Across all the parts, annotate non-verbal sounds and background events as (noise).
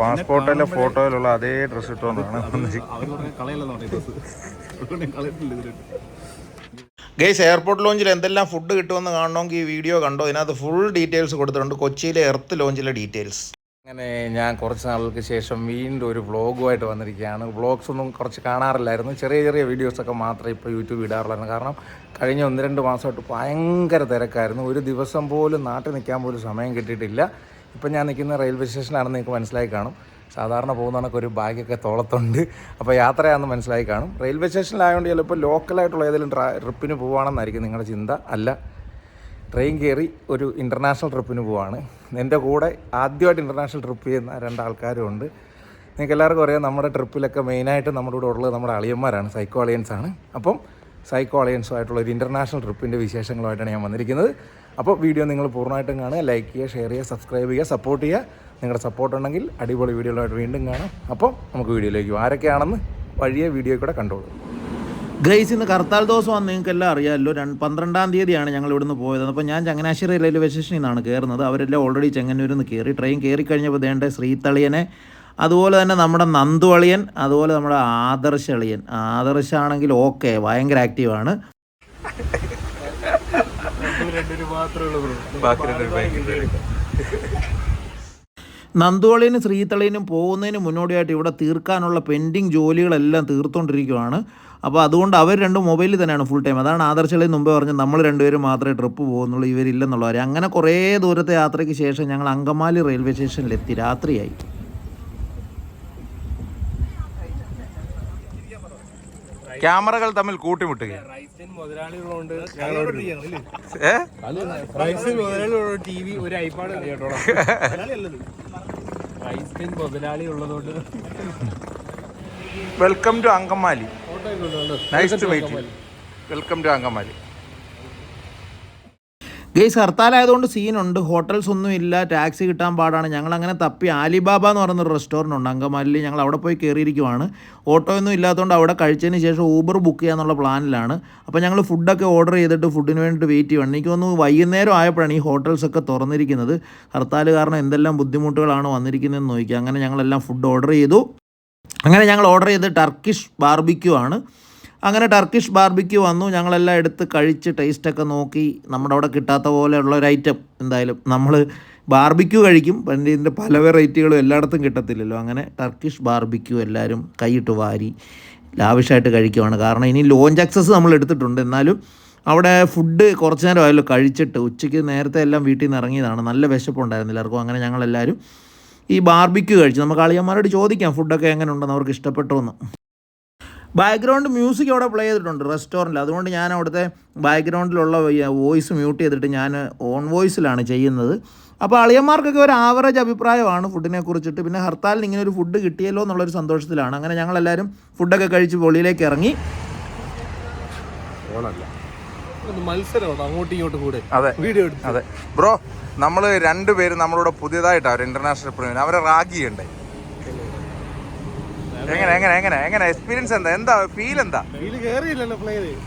പാസ്പോർട്ടിലെ ഫോട്ടോയിലുള്ള അതേ ഡ്രസ് ഇട്ടുകൊണ്ടാണ് ഗൈസ് എയർപോർട്ട് ലോഞ്ചിൽ എന്തെല്ലാം ഫുഡ് കിട്ടുമെന്ന് കാണണമെങ്കിൽ ഈ വീഡിയോ കണ്ടോ? ഇതിനകത്ത് ഫുൾ ഡീറ്റെയിൽസ് കൊടുത്തിട്ടുണ്ട്. കൊച്ചിയിലെ എർത്ത് ലോഞ്ചിലെ ഡീറ്റെയിൽസ് അങ്ങനെ ഞാൻ കുറച്ച് നാളുകൾക്ക് ശേഷം വീണ്ടും ഒരു വ്ളോഗുമായിട്ട് വന്നിരിക്കുകയാണ്. വ്ളോഗ്സ് ഒന്നും കുറച്ച് കാണാറില്ലായിരുന്നു. ചെറിയ ചെറിയ വീഡിയോസൊക്കെ മാത്രമേ ഇപ്പോൾ യൂട്യൂബ് ഇടാറുള്ളായിരുന്നു. കാരണം കഴിഞ്ഞ ഒന്ന് രണ്ട് മാസമായിട്ട് ഭയങ്കര തിരക്കായിരുന്നു. ഒരു ദിവസം പോലും നാട്ടിൽ നിൽക്കാൻ പോലും സമയം കിട്ടിയിട്ടില്ല. ഇപ്പം ഞാൻ നിൽക്കുന്ന റെയിൽവേ സ്റ്റേഷനിലാണെന്ന് നിങ്ങൾക്ക് മനസ്സിലായി കാണും. സാധാരണ പോകുന്ന ഒരു ബാഗൊക്കെ തോളത്തുണ്ട്. അപ്പോൾ യാത്രയാണെന്ന് മനസ്സിലായി കാണും. റെയിൽവേ സ്റ്റേഷനിലായതുകൊണ്ട് ചിലപ്പോൾ ലോക്കലായിട്ടുള്ള ഏതെങ്കിലും ട്രാ ട്രിപ്പിന് പോവുകയാണെന്നായിരിക്കും നിങ്ങളുടെ ചിന്ത. അല്ല ട്രെയിൻ കയറി ഒരു ഇന്റർനാഷണൽ ട്രിപ്പിന് പോവാണ്. എന്റെ കൂടെ ആദ്യമായിട്ട് ഇന്റർനാഷണൽ ട്രിപ്പ് ചെയ്യുന്ന രണ്ടാൾക്കാരും ഉണ്ട്. നിങ്ങൾക്ക് എല്ലാവർക്കും അറിയാം നമ്മുടെ ട്രിപ്പിലൊക്കെ മെയിനായിട്ട് നമ്മുടെ കൂടെ ഉള്ളത് നമ്മുടെ അളിയന്മാരാണ് സൈക്കോ അളിയൻസ് ആണ് അപ്പം സൈക്കോ അളിയൻസുമായിട്ടുള്ള ഒരു ഇന്റർനാഷണൽ ട്രിപ്പിന്റെ വിശേഷങ്ങളുമായിട്ടാണ് ഞാൻ വന്നിരിക്കുന്നത്. അപ്പോൾ വീഡിയോ നിങ്ങൾ പൂർണമായിട്ടും കാണുക ലൈക്ക് ചെയ്യുക ഷെയർ ചെയ്യുക സബ്സ്ക്രൈബ് ചെയ്യുക സപ്പോർട്ട് ചെയ്യുക. നിങ്ങളുടെ സപ്പോർട്ട് ഉണ്ടെങ്കിൽ അടിപൊളി വീഡിയോകളായിട്ട് വീണ്ടും കാണാം. അപ്പോൾ നമുക്ക് വീഡിയോയിലേക്ക് ആരൊക്കെയാണെന്ന് വഴിയെ വീഡിയോ കൂടെ കണ്ടോളൂ. ഗൈസ് ഇന്ന് കർത്താൽ ദിവസമാണ് നിങ്ങൾക്ക് എല്ലാം അറിയാമല്ലോ. രണ്ട് പന്ത്രണ്ടാം തീയതിയാണ് ഞങ്ങൾ ഇവിടുന്ന് പോയത്. അപ്പോൾ ഞാൻ ചങ്ങനാശ്ശേരി റെയിൽവേ സ്റ്റേഷനിൽ നിന്നാണ് കയറുന്നത്. അവരെല്ലാം ഓൾറെഡി ചെങ്ങന്നൂരിൽ നിന്ന് കയറി ട്രെയിൻ കയറി കഴിഞ്ഞപ്പോൾ ദേണ്ട ശ്രീതളിയനെ. അതുപോലെ തന്നെ നമ്മുടെ നന്ദു അളിയൻ അതുപോലെ നമ്മുടെ ആദർശ അളിയൻ. ആദർശാണെങ്കിൽ ഓക്കെ ഭയങ്കര ആക്റ്റീവാണ് നന്ദുവളിനും ശ്രീതളിനും പോകുന്നതിന് മുന്നോടിയായിട്ട് ഇവിടെ തീർക്കാനുള്ള പെൻഡിങ് ജോലികളെല്ലാം തീർത്തുകൊണ്ടിരിക്കുകയാണ് അപ്പോൾ അതുകൊണ്ട് അവർ രണ്ടും മൊബൈലിൽ തന്നെയാണ് ഫുൾ ടൈം അതാണ് ആദർശളി മുമ്പേ പറഞ്ഞ് നമ്മൾ രണ്ടുപേരും മാത്രമേ ട്രിപ്പ് പോകുന്നുള്ളൂ ഇവരില്ലെന്നുള്ള കാര്യം അങ്ങനെ കുറേ ദൂരത്തെ യാത്രയ്ക്ക് ശേഷം ഞങ്ങൾ അങ്കമാലി റെയിൽവേ സ്റ്റേഷനിലെത്തി രാത്രിയായി ക്യാമറകൾ തമ്മിൽ കൂട്ടിമുട്ടുകയാണ് റൈസിൻ മുതലാളികളുണ്ട് ഞങ്ങളോട് ഏ റൈസിൻ മുതലാളികളുള്ള ടി വി ഒരു ഐപാഡ് കേട്ടോ റൈസിൻ തമ്മിൽ കൂട്ടിമുട്ടുകയാണ്. Welcome to Angamaly. Nice to meet welcome to Angamaly. Guys ഹർത്താലായതുകൊണ്ട് സീനുണ്ട് ഹോട്ടൽസ് ഒന്നും ഇല്ല ടാക്സി കിട്ടാൻ പാടാണ്. ഞങ്ങൾ അങ്ങനെ തപ്പി. ആലിബാബ എന്ന് പറയുന്നൊരു റെസ്റ്റോറന്റ് ഉണ്ട്. അങ്കമാലിയിൽ ഞങ്ങൾ അവിടെ പോയി കയറിയിരിക്കുവാണ്. ഓട്ടോ ഒന്നും ഇല്ലാത്തതുകൊണ്ട് അവിടെ കഴിച്ചതിന് ശേഷം ഊബർ ബുക്ക് ചെയ്യാന്നുള്ള പ്ലാനിലാണ്. അപ്പോൾ ഞങ്ങൾ ഫുഡൊക്കെ ഓർഡർ ചെയ്തിട്ട് ഫുഡിന് വേണ്ടിയിട്ട് വെയിറ്റ് ചെയ്യണം എനിക്ക് തോന്നുന്നു വൈകുന്നേരം ആയപ്പോഴാണ് ഈ ഹോട്ടൽസൊക്കെ തുറന്നിരിക്കുന്നത്. ഹർത്താൽ കാരണം എന്തെല്ലാം ബുദ്ധിമുട്ടുകളാണ് വന്നിരിക്കുന്നതെന്ന് നോക്കി അങ്ങനെ ഞങ്ങളെല്ലാം ഫുഡ് ഓർഡർ ചെയ്തു. അങ്ങനെ ഞങ്ങൾ ഓർഡർ ചെയ്ത് ടർക്കിഷ് ബാർബിക്യൂ ആണ്. അങ്ങനെ ടർക്കിഷ് ബാർബിക്ക് വന്നു. ഞങ്ങളെല്ലാം എടുത്ത് കഴിച്ച് ടേസ്റ്റൊക്കെ നോക്കി. നമ്മുടെ അവിടെ കിട്ടാത്ത പോലെയുള്ള ഒരു ഐറ്റം എന്തായാലും നമ്മൾ ബാർബിക്യൂ കഴിക്കും. പണ്ട് ഇതിന്റെ പല വെറൈറ്റികളും എല്ലായിടത്തും കിട്ടത്തില്ലല്ലോ. അങ്ങനെ ടർക്കിഷ് ബാർബിക്യൂ എല്ലാവരും കൈയിട്ട് വാരി ലാവിഷായിട്ട് കഴിക്കുവാണ്. കാരണം ഇനി ലോഞ്ച് ആക്സസ് നമ്മൾ എടുത്തിട്ടുണ്ട്. എന്നാലും അവിടെ ഫുഡ് കുറച്ച് നേരം ആയല്ലോ കഴിച്ചിട്ട്. ഉച്ചയ്ക്ക് നേരത്തെ എല്ലാം വീട്ടിൽ നിന്ന് ഇറങ്ങിയതാണ്. നല്ല വിശപ്പുണ്ടായിരുന്നു എല്ലാവർക്കും അങ്ങനെ ഞങ്ങളെല്ലാവരും ഈ ബാർബിക്യൂ കഴിച്ചു. നമുക്ക് അളിയന്മാരോട് ചോദിക്കാം ഫുഡൊക്കെ എങ്ങനെ ഉണ്ടെന്ന് അവർക്ക് ഇഷ്ടപ്പെട്ടു എന്ന് ബാക്ക്ഗ്രൗണ്ട് മ്യൂസിക് അവിടെ പ്ലേ ചെയ്തിട്ടുണ്ട് റെസ്റ്റോറന്റിൽ അതുകൊണ്ട് ഞാൻ അവിടുത്തെ ബാക്ക്ഗ്രൗണ്ടിലുള്ള വോയിസ് മ്യൂട്ട് ചെയ്തിട്ട് ഞാൻ ഓൺ വോയിസിലാണ് ചെയ്യുന്നത്. അപ്പോൾ അളിയന്മാർക്കൊക്കെ ഒരു ആവറേജ് അഭിപ്രായമാണ് ഫുഡിനെ കുറിച്ചിട്ട്. പിന്നെ ഹർത്താലിന് ഇങ്ങനെ ഒരു ഫുഡ് കിട്ടിയല്ലോ എന്നുള്ളൊരു സന്തോഷത്തിലാണ്. അങ്ങനെ ഞങ്ങളെല്ലാവരും ഫുഡൊക്കെ കഴിച്ച് പൊളിയിലേക്ക് ഇറങ്ങി. ഒരു മത്സരമാണ് അങ്ങോട്ടും ഇങ്ങോട്ടും കൂടെ. അതെ വീഡിയോ എടുത്തു. അതെ. ബ്രോ നമ്മൾ രണ്ടുപേരും നമ്മളോട് പുതിയതായിട്ടാണ് അവർ ഇന്റർനാഷണൽ പ്രീമിയം അവരെ റാഗി ചെയ്യണ്ടേ എങ്ങനെ എങ്ങനെ എങ്ങനെ എങ്ങനെ എക്സ്പീരിയൻസ് എന്താ? എന്താ? ഫീൽ എന്താ?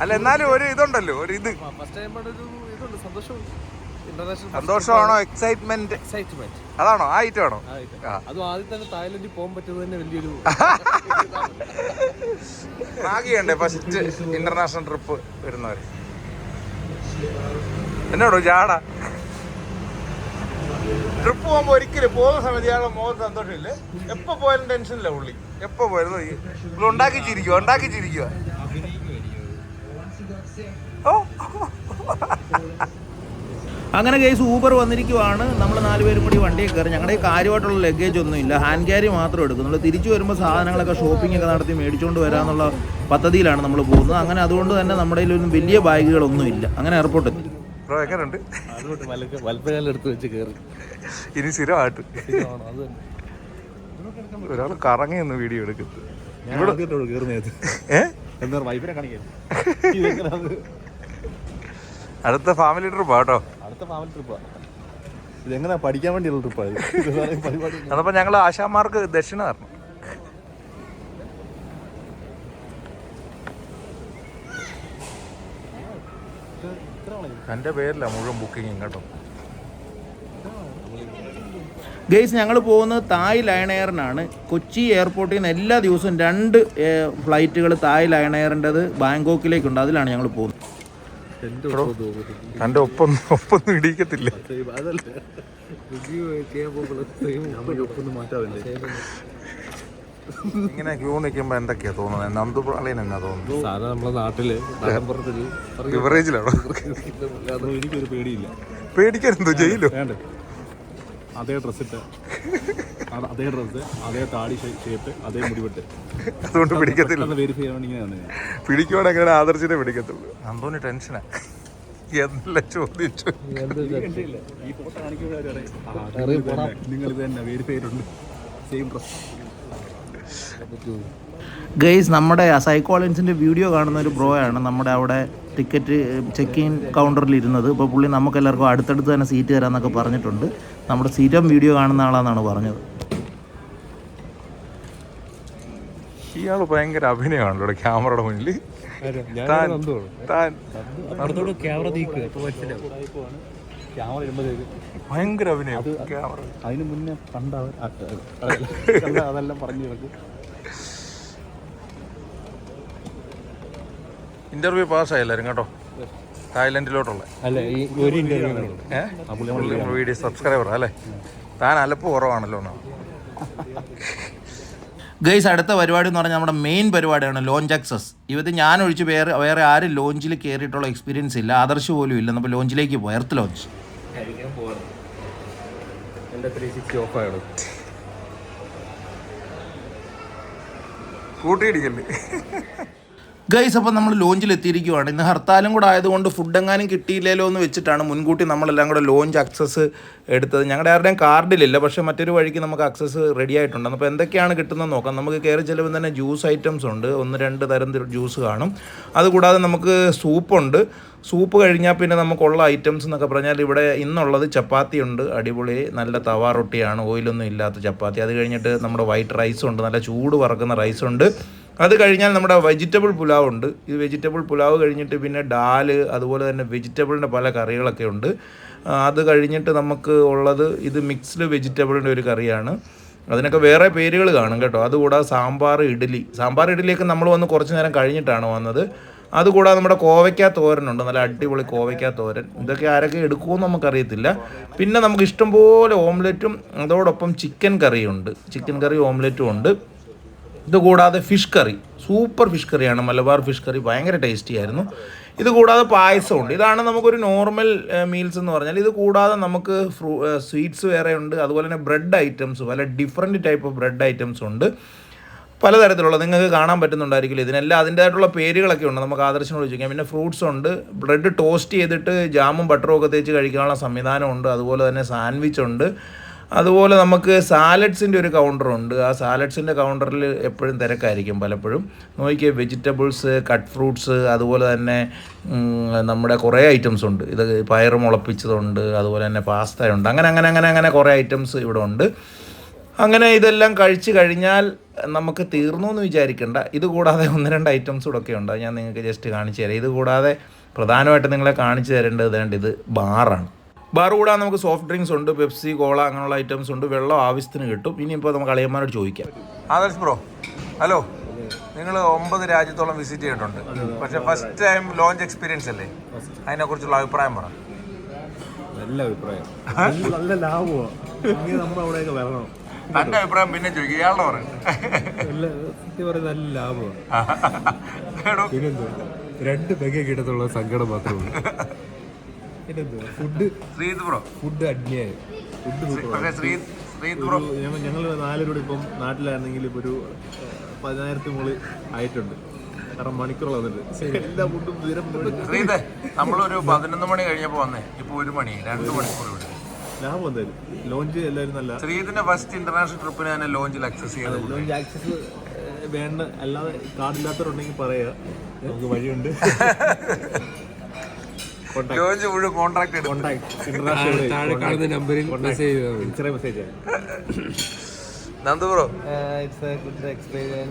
അല്ല എന്നാലും ഒരു ഇതുണ്ടല്ലോ ഒരു ഇത്. സന്തോഷമാണോ? എക്സൈറ്റ്മെന്റ് എക്സൈറ്റ്മെന്റ് അതാണോ? ആ ഐറ്റം ആണോ. അതും ആദ്യം തന്നെ തായ്ലൻഡിൽ പോകാൻ പറ്റുന്നത് തന്നെ വലിയൊരു ഫസ്റ്റ് ഇന്റർനാഷണൽ ട്രിപ്പ് വരുന്നവര്. എന്നോടോ ജാട. ട്രിപ്പ് പോകുമ്പോ ഒരിക്കലും പോകുന്ന സമയത്ത് ഇയാളെ മുഖത്ത് സന്തോഷമില്ലേ. എപ്പോ പോയാലും ടെൻഷനില്ല പുള്ളി. എപ്പോ പോയാലും. പുള്ളി ഉണ്ടാക്കി ചിരിക്കുക ഉണ്ടാക്കി ചിരിക്കുക അങ്ങനെ കേസ് ഊബർ വന്നിരിക്കുവാണ്. നമ്മൾ നാലുപേരും കൂടി വണ്ടിയിൽ കയറി. ഞങ്ങളുടെ കാര്യമായിട്ടുള്ള ലഗേജ് ഒന്നും ഇല്ല. ഹാൻഡ് ക്യാരി മാത്രം എടുക്കുന്നുള്ളൂ. തിരിച്ചു വരുമ്പോൾ സാധനങ്ങളൊക്കെ ഷോപ്പിംഗ് ഒക്കെ നടത്തി മേടിച്ചുകൊണ്ട് വരാമെന്നുള്ള പദ്ധതിയിലാണ് നമ്മൾ പോകുന്നത്. അങ്ങനെ അതുകൊണ്ട് തന്നെ നമ്മുടെ കയ്യിലൊന്നും വലിയ ബാഗുകളൊന്നും ഇല്ല. അങ്ങനെ എയർപോർട്ടിൽ ബ്രോ എങ്ങനെയുണ്ട് എടുത്ത് വെച്ച് കയറി ഇനി സ്ഥിരമായിട്ട് ഒരാൾ കറങ്ങി നിന്ന് വീഡിയോ എടുക്കുന്നത് (laughs) അടുത്ത ഫാമിലി ട്രിപ്പ് കേട്ടോ. അടുത്ത ഫാമിലി ട്രിപ്പാണ് ഇതെങ്ങനെ പഠിക്കാൻ വേണ്ടിയുള്ള ട്രിപ്പാണ് അതപ്പോ ഞങ്ങൾ ആശാമാർക്ക് ദക്ഷിണ തരണം. എന്റെ പേരില്ല മുഴുവൻ ബുക്കിങ് കേട്ടോ. ഗെയ്സ് ഞങ്ങൾ പോകുന്നത് തായ് ലയൺ എയറിനാണ് കൊച്ചി എയർപോർട്ടിൽ നിന്ന് എല്ലാ ദിവസവും രണ്ട് ഫ്ലൈറ്റുകൾ തായ് ലയൺ എയറിന്റെത് ബാങ്കോക്കിലേക്കുണ്ട്. അതിലാണ് ഞങ്ങൾ പോകുന്നത്. തന്റെ ഒപ്പം ഒപ്പൊന്നും ഇടിക്കത്തില്ല. ഇങ്ങനെ ക്യൂ നിൽക്കുമ്പോ എന്തൊക്കെയാ തോന്നുന്നത് നന്ദുപ്രാളിയൻ എന്നാ തോന്നുന്നു? സാധാരണ നമ്മുടെ നാട്ടിൽ ബിവറേജിലാണോ എനിക്കൊരു പേടിയില്ല. പേടിക്കാൻ എന്തോ ജയിലോ? അതേ ഡ്രസ് ഇട്ട് അതേ ഡ്രസ്സ് അതേ താടി ഷേപ്പ് അതേ മുടിവെട്ട്. അതുകൊണ്ട് പിടിക്കത്തില്ല. വെരിഫൈ ചെയ്യാൻ ഇങ്ങനെയാണ് ഇങ്ങനെ പിടിക്കുവാണെങ്കിൽ അങ്ങനെ ആദർശിനെ പിടിക്കത്തുള്ളൂ. അന്തോന് ടെൻഷനാ എന്തെല്ലാം ചോദിച്ചു നിങ്ങൾ ഇത് തന്നെ വെരിഫൈ ചെയ്തിട്ടുണ്ട്. സെയിം ഡ്രസ് ഗെയ്സ് നമ്മുടെ സൈക്കോളൻസിന്റെ വീഡിയോ കാണുന്ന ഒരു ബ്രോ ആണ് നമ്മുടെ അവിടെ ടിക്കറ്റ് ചെക്ക് ഇൻ കൗണ്ടറിൽ ഇരുന്നത്. ഇപ്പോൾ പുള്ളി നമുക്ക് എല്ലാവർക്കും അടുത്തടുത്ത് തന്നെ സീറ്റ് തരാമെന്നൊക്കെ പറഞ്ഞിട്ടുണ്ട്. നമ്മുടെ സ്ഥിരം വീഡിയോ കാണുന്ന ആളാണെന്നാണ് പറഞ്ഞത്. ഇയാൾ ഭയങ്കര അഭിനയമാണല്ലോ ക്യാമറയുടെ മുന്നിൽ താൻ താൻ. ക്യാമറ ക്യാമറ ഇടുമ്പോഴേക്ക് ഭയങ്കര അഭിനയം. ക്യാമറ. അതിന് മുന്നേ അവർ അതെല്ലാം പറഞ്ഞു കിടക്കും. ഇന്റർവ്യൂ പാസ്സായി എല്ലാവരും കേട്ടോ. തായ്ലൻഡിലോട്ടുള്ള. അല്ല ഈ ഒരു ഇന്റർവ്യൂ ഏഹ് വീഡിയോ സബ്സ്ക്രൈബർ അല്ലേ? താൻ അലപ്പ് കുറവാണല്ലോ എന്നാ. ഗെയ്സ് അടുത്ത പരിപാടി എന്ന് പറഞ്ഞാൽ നമ്മുടെ മെയിൻ പരിപാടിയാണ് ലോഞ്ച് ആക്സസ് ഇത് ഞാൻ ഒഴിച്ച് വേറെ വേറെ ആരും ലോഞ്ചിൽ കയറിയിട്ടുള്ള എക്സ്പീരിയൻസ് ഇല്ല. ആദർശ് പോലും ഇല്ല. നമ്മൾ ലോഞ്ചിലേക്ക് പോയി. എർത്ത് ലോഞ്ച് എന്റെ ത്രീ സിക്സ്റ്റി ഓഫ് ആയിരുന്നു കൂട്ടിയിടിക്കല്ലേ? ഗൈസ് അപ്പോൾ നമ്മൾ ലോഞ്ചിൽ എത്തിയിരിക്കുവാണ് ഇന്ന് ഹർത്താലും കൂടെ ആയതുകൊണ്ട് ഫുഡ് എങ്ങാനും കിട്ടിയില്ലല്ലോ എന്ന് വെച്ചിട്ടാണ് മുൻകൂട്ടി നമ്മളെല്ലാം കൂടെ ലോഞ്ച് അക്സസ് എടുത്തത്. ഞങ്ങളുടെ ആരുടെയും കാർഡിലില്ല പക്ഷേ മറ്റൊരു വഴിക്ക് നമുക്ക് അക്സസ് റെഡി ആയിട്ടുണ്ട്. അപ്പോൾ എന്തൊക്കെയാണ് കിട്ടുന്നത് നോക്കാം. നമുക്ക് കയറി ചെലവ് തന്നെ ജ്യൂസ് ഐറ്റംസ് ഉണ്ട്. ഒന്ന് രണ്ട് തരം ജ്യൂസ് കാണും. അതുകൂടാതെ നമുക്ക് സൂപ്പുണ്ട് സൂപ്പ് കഴിഞ്ഞാൽ പിന്നെ നമുക്കുള്ള ഐറ്റംസ് എന്നൊക്കെ പറഞ്ഞാൽ ഇവിടെ ഇന്നുള്ളത് ചപ്പാത്തി ഉണ്ട്. അടിപൊളി നല്ല തവാ റൊട്ടിയാണ്. ഓയിലൊന്നും ഇല്ലാത്ത ചപ്പാത്തി. അത് കഴിഞ്ഞിട്ട് നമ്മുടെ വൈറ്റ് റൈസ് ഉണ്ട്. നല്ല ചൂട് വറക്കുന്ന റൈസ് ഉണ്ട്. അത് കഴിഞ്ഞാൽ നമ്മുടെ വെജിറ്റബിൾ പുലാവ് ഉണ്ട്. ഇത് വെജിറ്റബിൾ പുലാവ് കഴിഞ്ഞിട്ട് പിന്നെ ഡാൽ അതുപോലെ തന്നെ വെജിറ്റബിളിന്റെ പല കറികളൊക്കെ ഉണ്ട്. അത് കഴിഞ്ഞിട്ട് നമുക്ക് ഉള്ളത് ഇത് മിക്സ്ഡ് വെജിറ്റബിളിന്റെ ഒരു കറിയാണ്. അതിനൊക്കെ വേറെ പേരുകൾ കാണും കേട്ടോ. അതുകൂടാതെ സാമ്പാർ ഇഡ്ഡലി. സാമ്പാർ ഇഡ്ഡലിയൊക്കെ നമ്മൾ വന്ന് കുറച്ച് നേരം കഴിഞ്ഞിട്ടാണ് വന്നത്. അതുകൂടാതെ നമ്മുടെ കോവയ്ക്ക തോരനുണ്ട് നല്ല അടിപൊളി കോവയ്ക്ക തോരൻ. ഇതൊക്കെ ആരൊക്കെ എടുക്കുമെന്ന് നമുക്കറിയത്തില്ല. പിന്നെ നമുക്ക് ഇഷ്ടംപോലെ ഓംലെറ്റും അതോടൊപ്പം ചിക്കൻ കറിയുണ്ട്. ചിക്കൻ കറി ഓംലെറ്റും ഉണ്ട്. ഇത് കൂടാതെ ഫിഷ് കറി സൂപ്പർ ഫിഷ് കറിയാണ് മലബാർ ഫിഷ് കറി ഭയങ്കര ടേസ്റ്റി ആയിരുന്നു. ഇത് കൂടാതെ പായസമുണ്ട്. ഇതാണ് നമുക്കൊരു നോർമൽ മീൽസ് എന്ന് പറഞ്ഞാൽ ഇത് കൂടാതെ നമുക്ക് ഫ്രൂ സ്വീറ്റ്സ് വേറെ ഉണ്ട്. അതുപോലെ തന്നെ ബ്രെഡ് ഐറ്റംസ് പല different type of bread items ഉണ്ട്. പലതരത്തിലുള്ള നിങ്ങൾക്ക് കാണാൻ പറ്റുന്നുണ്ടായിരിക്കില്ല ഇതിനെല്ലാം. അതിന്റെതായിട്ടുള്ള പേരുകളൊക്കെ ഉണ്ട്. നമുക്ക് ആദർശനോട് ചോദിക്കാം. പിന്നെ ഫ്രൂട്ട്സ് ഉണ്ട്. ബ്രെഡ് ടോസ്റ്റ് ചെയ്തിട്ട് ജാമും ബട്ടറും ഒക്കെ തേച്ച് കഴിക്കാനുള്ള സംവിധാനമുണ്ട്. അതുപോലെ തന്നെ സാൻഡ്വിച്ച് ഉണ്ട്. അതുപോലെ നമുക്ക് സാലഡ്സിന്റെ ഒരു കൗണ്ടറുണ്ട് ആ സാലഡ്സിന്റെ കൗണ്ടറിൽ എപ്പോഴും തിരക്കായിരിക്കും പലപ്പോഴും. നോക്കിയാൽ വെജിറ്റബിൾസ് കട്ട് ഫ്രൂട്ട്സ് അതുപോലെ തന്നെ നമ്മുടെ കുറേ ഐറ്റംസ് ഉണ്ട്. ഇത് പയർ മുളപ്പിച്ചതുണ്ട് അതുപോലെ തന്നെ പാസ്തയുണ്ട് അങ്ങനെ അങ്ങനെ അങ്ങനെ അങ്ങനെ കുറേ ഐറ്റംസ് ഇവിടെ ഉണ്ട്. അങ്ങനെ ഇതെല്ലാം കഴിച്ച് കഴിഞ്ഞാൽ നമുക്ക് തീർന്നു എന്ന് വിചാരിക്കേണ്ട. ഇത് കൂടാതെ ഒന്ന് രണ്ട് ഐറ്റംസ് കൂടെ ഒക്കെ ഉണ്ട്. ഞാൻ നിങ്ങൾക്ക് ജസ്റ്റ് കാണിച്ചു തരാം. ഇത് കൂടാതെ പ്രധാനമായിട്ട് നിങ്ങളെ കാണിച്ചു തരേണ്ടത് വേണ്ട ഇത് ബാറാണ് ബാർ കൂടാൻ നമുക്ക് സോഫ്റ്റ് ഡ്രിങ്ക്സ് ഉണ്ട് പെപ്സി കോള അങ്ങനെയുള്ള ഐറ്റംസ് ഉണ്ട് വെള്ളം ആവശ്യത്തിന് കിട്ടും. ഇനിയിപ്പോൾ നമുക്ക് അളിയന്മാരോട് ചോദിക്കാം. Adarsh bro hello. നിങ്ങൾ ഒമ്പത് രാജ്യത്തോളം വിസിറ്റ് ചെയ്തിട്ടുണ്ട്. പക്ഷെ ഫസ്റ്റ് ടൈം ലോഞ്ച് എക്സ്പീരിയൻസ് അല്ലേ? അതിനെക്കുറിച്ചുള്ള അഭിപ്രായം പറ. നല്ല അഭിപ്രായം. (laughs) നല്ല ലാഭമാണ് വരണം. തന്റെ അഭിപ്രായം പിന്നെ ചോദിക്കും ഇയാളുടെ പറയുന്നത് നല്ല ലാഭമാണ് (laughs) രണ്ട് പെഗ കിട്ടത്തുള്ള സങ്കടം മാത്രമേ ഉള്ളൂ. പിന്നെന്തോ (laughs) ഫുഡ് ശ്രീത് ബ്രോ ഫുഡ് അന്യായം. ഫുഡ് പക്ഷേ ശ്രീ ശ്രീത് ബ്രോ ഞങ്ങൾ നാലുപേരോട് ഇപ്പം നാട്ടിലായിരുന്നെങ്കിൽ ഇപ്പൊ ഒരു പതിനായിരത്തി മുകളിൽ ആയിട്ടുണ്ട്. കാരണം മണിക്കൂറോളം വന്നിട്ട്. എല്ലാ ഫുഡും ദൂരം ശ്രീത് നമ്മളൊരു പതിനൊന്ന് മണി കഴിഞ്ഞപ്പോ വന്നേ. ഇപ്പൊ ഒരു മണി രണ്ട് മണിക്കൂർ ഇവിടെ. ലാഭം എന്തായാലും. ലോഞ്ച് എല്ലാവരും നല്ല ശ്രീതിന്റെ ഫസ്റ്റ് ഇന്റർനാഷണൽ ട്രിപ്പിന് തന്നെ ലോഞ്ചിൽ ആക്സസ് ചെയ്തത് ലോഞ്ച് ആക്സസ് വേണ്ട അല്ലാതെ കാർഡില്ലാത്തവരുണ്ടെങ്കിൽ പറയാ. നമുക്ക് വഴിയുണ്ട്. (laughs) ലോഞ്ച് മുഴുവൻ കോൺട്രാക്ട് എടുത്തു. താഴെ കാണുന്ന നമ്പറിൽ മെസ്സേജ് ചെയ്താൽ മതി. ചെറിയ മെസ്സേജ് നന്ദു ബ്രോ.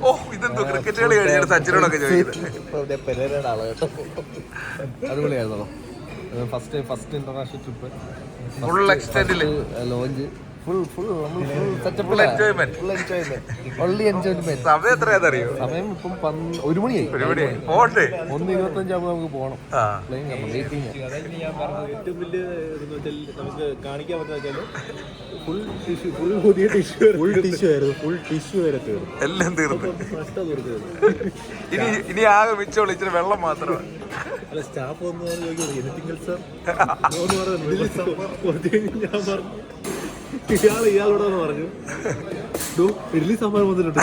ഓ ഇതെന്തോ ക്രിക്കറ്റ് കളി കഴിഞ്ഞിട്ട് സച്ചിനോടൊക്കെ (laughs) ചോദിക്കുന്നത് പെരേരയുടെ ആൾ കേട്ടോ. അടിപൊളിയായിരുന്നോ. First first international trip full എക്സ്റ്റെൻഡിൽ lounge full full full enjoyment only enjoyment സമയം എത്രയാണെന്നറിയോ? സമയം ഇപ്പം ഒരു മണിയായി. ഒരു മണി പോണ്ടേ. ഒന്ന് ഇരുപത്തഞ്ചാകുമ്പോൾ നമുക്ക് പോകണം പ്ലെയിൻ കയറണം. വെയിറ്റിംഗ് ഏറ്റവും വലിയ നമുക്ക് കാണിക്കാൻ പറ്റുന്ന ഫുൾ ടിഷ്യൂ ഫുൾ പുതിയ ടിഷ്യൂ ഫുൾ ടിഷ്യൂ ആയിരുന്നു. ഫുൾ ടിഷ്യൂ വരെ തീർന്നു എല്ലാം തീർന്നു ഇനി ഇനി ആകെ മിച്ചമുള്ള ഇച്ചിരി വെള്ളം മാത്രമാണ്. അല്ല സ്റ്റാഫ് വന്ന് ചോദിക്കും എനിത്തിങ്കൽ സർ ഞാൻ പറഞ്ഞു ഇയാൾ ഇയാളോട് പറഞ്ഞു. "ഡോ, ഇഡ്ഡലി സാമ്പാർ വന്നിട്ടുണ്ട്.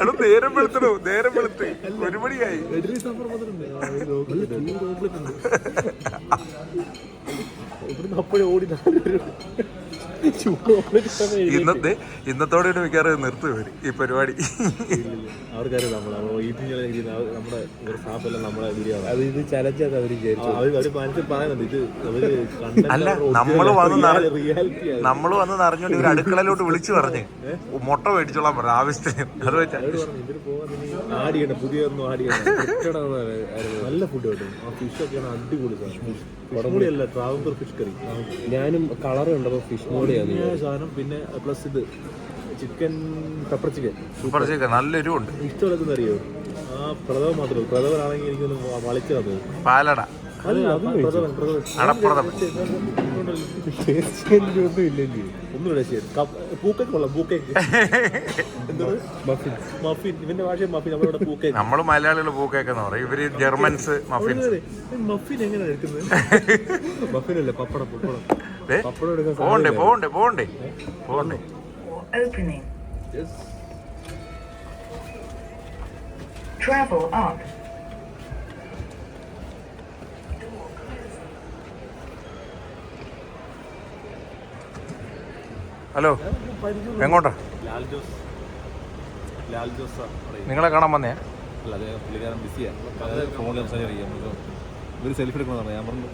അവിടെ നേരം വെളുത്തണോ നേരം വെളുത്ത്. ഒരു മണിയായി. ഇഡ്ഡലി സാമ്പാർ വന്നിട്ടുണ്ട്. അപ്പോഴേ ഓടി. ഇന്നത്തെ ഇന്നത്തോടെ മിക്കാറ് നിർത്തു ഈ പരിപാടി. അവർക്കറിയാം നമ്മൾ നമ്മൾ നമ്മുടെ ഇവരുടെ സ്റ്റാഫ് എല്ലാം നമ്മുടെ വീഡിയോ അത് ഇത് ചലഞ്ചത് അവർ മനസ്സിൽ പറയുന്നുണ്ട് ഇത് അവർ അല്ല നമ്മൾ വന്ന് നമ്മൾ വന്ന് നിറഞ്ഞോണ്ട് ഇവർ അടുക്കളയിലോട്ട് വിളിച്ചു പറഞ്ഞ്. മുട്ട മേടിച്ചോളാം പറഞ്ഞു ആവശ്യത്തിന്. അത് ആഡ് ചെയ്യണം പുതിയ ആഡ് ചെയ്യണം നല്ല ഫുഡ് കിട്ടും. ആ അടിപൊളി സാധനം. അല്ല ട്രാവൻകൂർ ഫിഷ് കറി. ഞാനും കളർ കണ്ടപ്പോൾ ഫിഷ് മോഡിയാണ് സാധനം പിന്നെ പ്ലസ് ഇത് chicken pepper chicken super chicken നല്ലൊരു ഉണ്ട്. ഇഷ്ടമുള്ളത് അറിയോ? ആ പ്രഥമ മാത്രമേ പ്രഥമനാണെങ്കിൽ എനിക്കൊന്ന് വളിച്ചു തന്നത്. പാലട. (laughs) നമ്മൾ മലയാളികൾ പൂക്കേക്ക് മഫിൻ മഫിൻ മഫിൻ പറയും ഇവർ ജർമ്മൻസ് മഫിൻസ് മഫിൻ എങ്ങനെയാണ് എടുക്കുന്നത്? മഫിനല്ലേ പപ്പടം പപ്പടം. പപ്പടം എടുക്കാൻ പോണ്ടേ പോണ്ടേ പോണ്ടേ പോണ്ടേ Opening. Yes. Travel up. Hello എങ്ങോട്ടാ? ലാൽ ജോസ്. ലാൽ ജോസ് നിങ്ങളെ കാണാൻ വന്നേ? അല്ല അതെ പുള്ളിക്കാരൻ ബിസിയാണ് ഫോണിൽ സംസാരിക്കാം ഒരു സെൽഫി എടുക്കണമെന്നാണ് ഞാൻ പറഞ്ഞു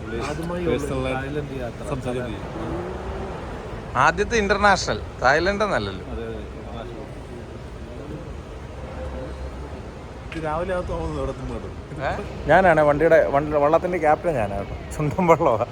സംസാരിച്ചോണ്ടിരിക്കും ആദ്യത്തെ ഇന്റർനാഷണൽ തായ്ലൻഡ് എന്നല്ലല്ലോ. ഞാനാണ് വണ്ടിയുടെ വള്ളത്തിന്റെ ക്യാപ്റ്റൻ ഞാനാണ് കേട്ടോ. സ്വന്തം വള്ളമാണ്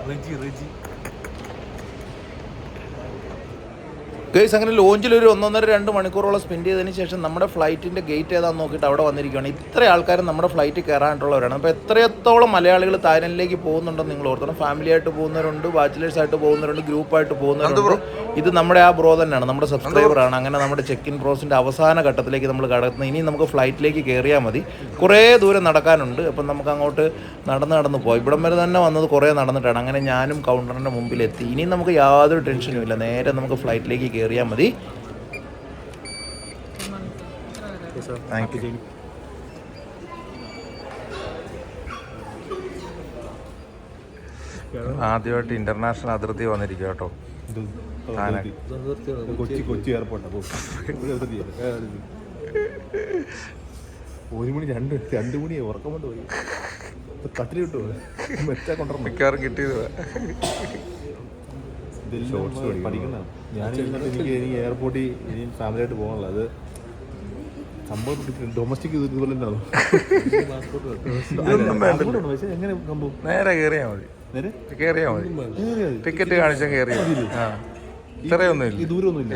ഗൈസ് അങ്ങനെ ലോഞ്ചിൽ ഒരു ഒന്നൊന്നര രണ്ട് മണിക്കൂറോളം സ്പെൻഡ് ചെയ്തതിന് ശേഷം നമ്മുടെ ഫ്ലൈറ്റിന്റെ ഗേറ്റ് ഏതാണെന്ന് നോക്കിയിട്ട് അവിടെ വന്നിരിക്കുകയാണ്. ഇത്ര ആൾക്കാർ നമ്മുടെ ഫ്ലൈറ്റ് കയറാനായിട്ടുള്ളവരാണ്. അപ്പോൾ എത്രയത്തോളം മലയാളികൾ തായ്ലൻഡിലേക്ക് പോകുന്നുണ്ടെന്ന് നിങ്ങൾ ഓർത്തണം. ഫാമിലി ആയിട്ട് പോകുന്നവരുണ്ട് ബാച്ചിലേഴ്സ് ആയിട്ട് പോകുന്നവരുണ്ട് ഗ്രൂപ്പായിട്ട് പോകുന്നവരുണ്ട്. ഇത് നമ്മുടെ ആ ബ്രോ തന്നെയാണ് നമ്മുടെ സബ്സ്ക്രൈബറാണ് അങ്ങനെ നമ്മുടെ ചെക്ക് ഇൻ പ്രോസിന്റെ അവസാന ഘട്ടത്തിലേക്ക് നമ്മൾ കടക്കുന്നത് ഇനി നമുക്ക് ഫ്ലൈറ്റിലേക്ക് കയറിയാൽ മതി. കുറേ ദൂരം നടക്കാനുണ്ട്. അപ്പം നമുക്ക് അങ്ങോട്ട് നടന്ന് നടന്ന് പോയി ഇവിടം വരെ തന്നെ വന്നത് കുറേ നടന്നിട്ടാണ്. അങ്ങനെ ഞാനും കൗണ്ടറിന്റെ മുമ്പിലെത്തി. ഇനി നമുക്ക് യാതൊരു ടെൻഷനും ഇല്ല. നേരെ നമുക്ക് ഫ്ലൈറ്റിലേക്ക് കയറിയാൽ മതി. താങ്ക് യു ആദ്യമായിട്ട് ഇന്റർനാഷണൽ അതിർത്തി വന്നിരിക്കുക കേട്ടോ. കൊച്ചി കൊച്ചി എയർപോർട്ടാണ് ഒരു മണി രണ്ട് രണ്ട് മണി ഉറക്കം കൊണ്ട് പോയി. കട്ടിലിട്ടു മെച്ചാ കൊണ്ടുവരണം. മിക്കവാറും കിട്ടിയത് ഷോർട്സ് പഠിക്കുന്നതാണ് ഞാൻ എനിക്ക് എനിക്ക് എയർപോർട്ടിൽ ഇനി ഫാമിലിയായിട്ട് ആയിട്ട് പോകാനുള്ള അത് സംഭവം ഡൊമസ്റ്റിക് ഇതുപോലെ പക്ഷേ എങ്ങനെ സംഭവം നേരെ കയറിയാൽ മതി. നേരെ? കയറിയാൽ മതി. ടിക്കറ്റ് കാണിച്ചാൽ കയറിയാൽ മതി. ആ.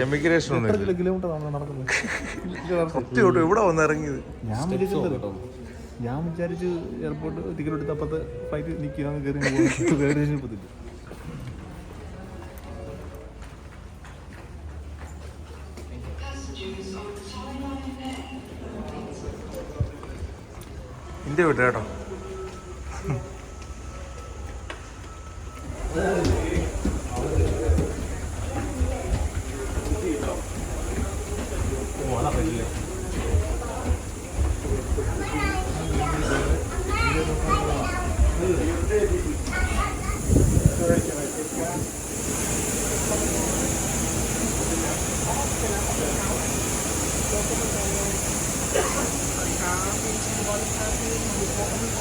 എമിഗ്രേഷൻ ഒന്നും കിലോമീറ്റർ നടക്കുന്നത്? (laughs) ഇവിടെ വന്ന് ഇറങ്ങിയത്. ഞാൻ വിചാരിച്ചത് ഞാൻ വിചാരിച്ച് എയർപോർട്ട് ടിക്കറ്റ് എടുത്ത് അപ്പത്തെ ഫ്ലൈറ്റ് നിൽക്കുക കയറി പറ്റില്ല ഇന്ത്യ വിട്ടു കേട്ടോ Please see your boarding pass, please. Please see your boarding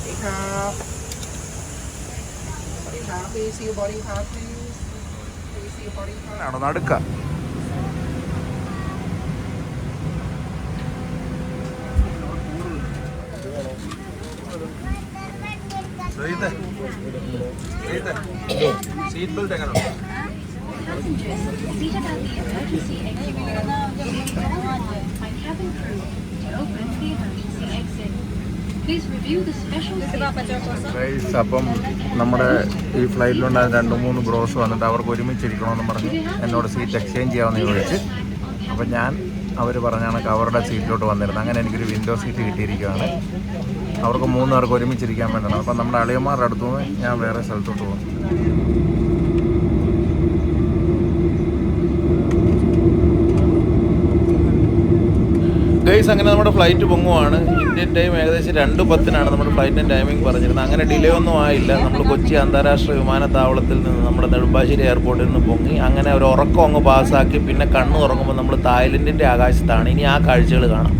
pass. ആണോ നടുക്ക സീറ്റ് ബെൽറ്റ് എങ്ങനെ Passengers seated at the emergency exit door are advised by cabin crew to open the emergency exit. Please review the special safety guys അപ്പം നമ്മുടെ ഈ ഫ്ലൈറ്റിലുണ്ടായ രണ്ട് മൂന്ന് bros വന്നിട്ട് അവർക്ക് ഒരുമിച്ചിരിക്കണമെന്ന് പറഞ്ഞ്. എന്നോട് സീറ്റ് എക്സ്ചേഞ്ച് ചെയ്യാമെന്ന് ചോദിച്ച്. അപ്പം ഞാൻ അവർ പറഞ്ഞ കണക്ക് അവരുടെ സീറ്റിലോട്ട് വന്നിരുന്നത് അങ്ങനെ എനിക്കൊരു വിൻഡോ സീറ്റ് കിട്ടിയിരിക്കുകയാണ്. അവർക്ക് മൂന്ന് പേർക്ക് ഒരുമിച്ചിരിക്കാൻ വേണ്ടിയാണ്. അപ്പം നമ്മുടെ അളിയന്മാരുടെ അടുത്തുനിന്ന് ഞാൻ വേറെ സ്ഥലത്തോട്ട് പോകും ഗൈസ് അങ്ങനെ നമ്മുടെ ഫ്ലൈറ്റ് പൊങ്ങുവാണ്. ഇന്ത്യൻ ടൈം ഏകദേശം രണ്ട് പത്തിനാണ് നമ്മുടെ ഫ്ലൈറ്റിന്റെ ടൈമിംഗ് പറഞ്ഞിരുന്നത്. അങ്ങനെ ഡിലേ ഒന്നും ആയില്ല. നമ്മൾ കൊച്ചി അന്താരാഷ്ട്ര വിമാനത്താവളത്തിൽ നിന്ന് നമ്മുടെ നെടുമ്പാശ്ശേരി എയർപോർട്ടിൽ നിന്ന് പൊങ്ങി. അങ്ങനെ ഒരു ഉറക്കം അങ്ങ് പാസ്സാക്കി പിന്നെ കണ്ണ് തുറങ്ങുമ്പോൾ നമ്മൾ തായ്ലൻഡിന്റെ ആകാശത്താണ്. ഇനി ആ കാഴ്ചകൾ കാണാം.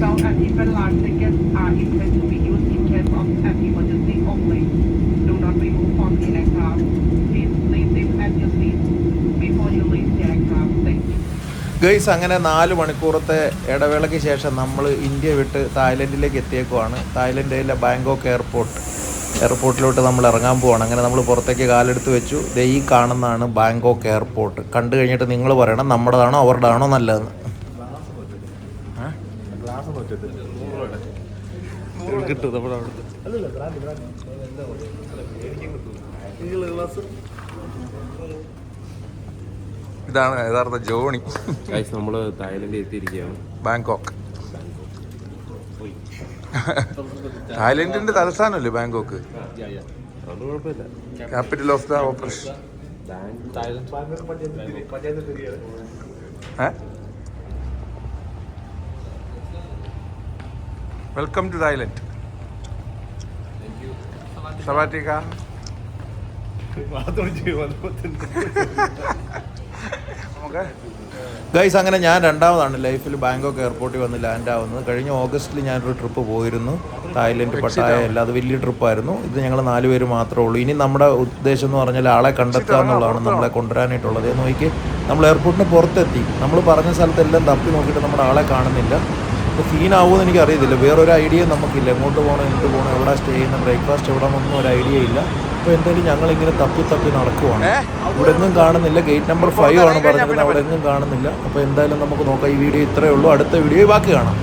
Seatbelt and even life tickets are intended to be used in case of an emergency only. Do not remove from the aircraft. Please leave them at your seat before you leave the aircraft. Thank you. Guys അങ്ങനെ നാല് മണിക്കൂറത്തെ ഇടവേളയ്ക്ക് ശേഷം നമ്മൾ India വിട്ട് തായ്ലൻഡിലേക്ക് എത്തിയേക്കുവാണ് തായ്ലൻഡിലെ Bangkok airport എയർപോർട്ടിലോട്ട് നമ്മൾ ഇറങ്ങാൻ പോവാണ് അങ്ങനെ നമ്മൾ പുറത്തേക്ക് കാലെടുത്ത് വെച്ചു ദേ കാണുന്നതാണ് ബാങ്കോക്ക് എയർപോർട്ട് കണ്ടു കഴിഞ്ഞിട്ട് നിങ്ങൾ പറയണം നമ്മുടേതാണോ അവരുടെ ആണോ നല്ലതെന്ന് കിട്ടും നമ്മുടെ അവിടുത്തെ ഇതാണ് യഥാർത്ഥ ജോണി. നമ്മൾ നമ്മൾ തായ്ലൻഡിൽ എത്തിയിരിക്കുകയാണ്. ബാങ്കോക്ക്. തായ്ലൻഡിന്റെ തലസ്ഥാനമല്ലേ Bangkok? Capital of the operation welcome to സവാറ്റിക്ക നമുക്ക് ഗൈസ് അങ്ങനെ ഞാൻ രണ്ടാമതാണ്. ലൈഫിൽ ബാങ്കോക്ക് എയർപോർട്ടിൽ വന്ന് ലാൻഡ് ആവുന്നത്. കഴിഞ്ഞ ഓഗസ്റ്റിൽ ഞാനൊരു ട്രിപ്പ് പോയിരുന്നു. തായ്ലൻഡ് പട്ടായ അല്ല അത് വലിയ ട്രിപ്പായിരുന്നു ഇത് ഞങ്ങൾ നാല് പേര് മാത്രമേ ഉള്ളൂ. ഇനി നമ്മുടെ ഉദ്ദേശം എന്ന് പറഞ്ഞാൽ ആളെ കണ്ടെത്തുക എന്നുള്ളതാണ് നമ്മളെ കൊണ്ടുവരാനായിട്ടുള്ളത്. നോക്കി നമ്മൾ എയർപോർട്ടിന് പുറത്തെത്തി. നമ്മൾ പറഞ്ഞ സ്ഥലത്തെല്ലാം തപ്പി നോക്കിയിട്ട് നമ്മുടെ ആളെ കാണുന്നില്ല. ഇപ്പോൾ സീനാവുമെന്ന് എനിക്ക് അറിയത്തില്ല വേറൊരു ഐഡിയ നമുക്കില്ല. എങ്ങോട്ട് പോകണം എന്ത് പോകണം എവിടെ സ്റ്റേ ചെയ്യുന്ന ബ്രേക്ക്ഫാസ്റ്റ് എവിടെ ഒന്നും ഒരു ഐഡിയ ഇല്ല. അപ്പോൾ എന്തായാലും ഞങ്ങൾ ഇങ്ങനെ തപ്പി തപ്പി നടക്കുവാണ്. ഇവിടെ എങ്ങും കാണുന്നില്ല. ഗേറ്റ് നമ്പർ ഫൈവ് ആണ് പറഞ്ഞിരുന്നത് അവിടെ എങ്ങും കാണുന്നില്ല. അപ്പോൾ എന്തായാലും നമുക്ക് നോക്കാം. ഈ വീഡിയോ ഇത്രയേ ഉള്ളൂ. അടുത്ത വീഡിയോ ബാക്കി കാണാം.